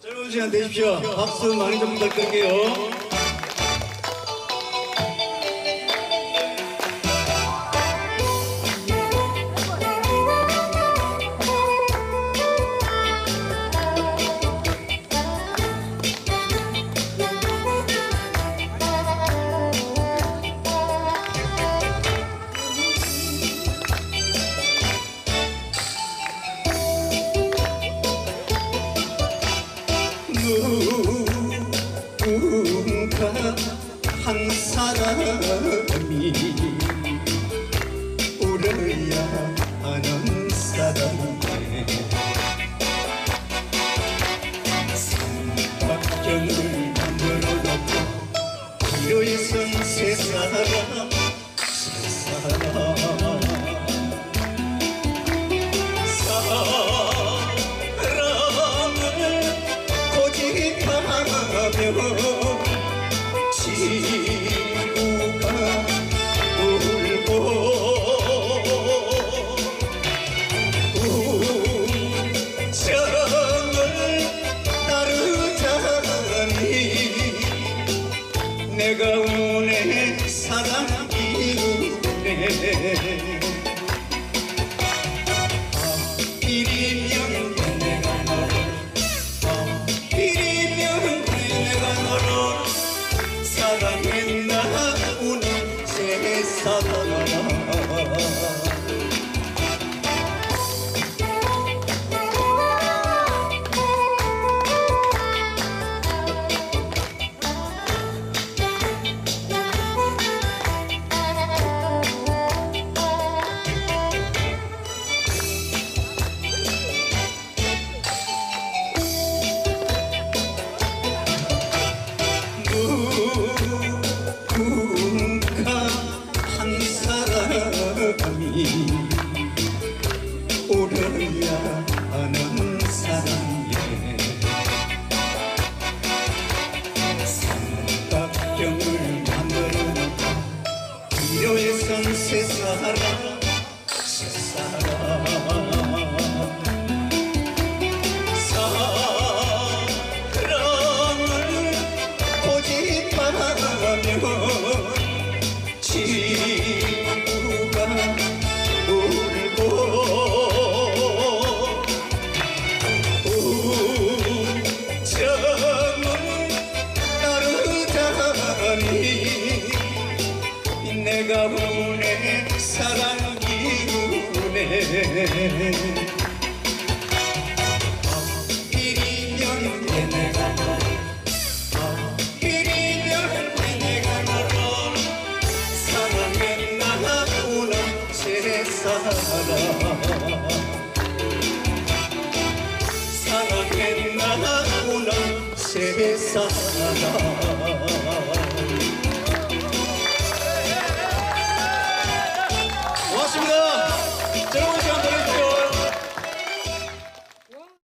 즐거운 시간 되십시오. 박수 많이 좀 부탁드릴게요. 한 사람이 울어야 하는 사람에 삼각형을 만들어 놓고 기로에 선세 사람 내가 오늘 사랑이 우네 啊 울어야 하는 사랑에 삼각형을 선세 사람 세 사람 사랑을 고집하며 내가 보내 사랑이 우네 하필이면 내가 너를 하필이면 내가 너를 사랑했나 우는 세상아 사랑했나 우는 세상아 고맙습니다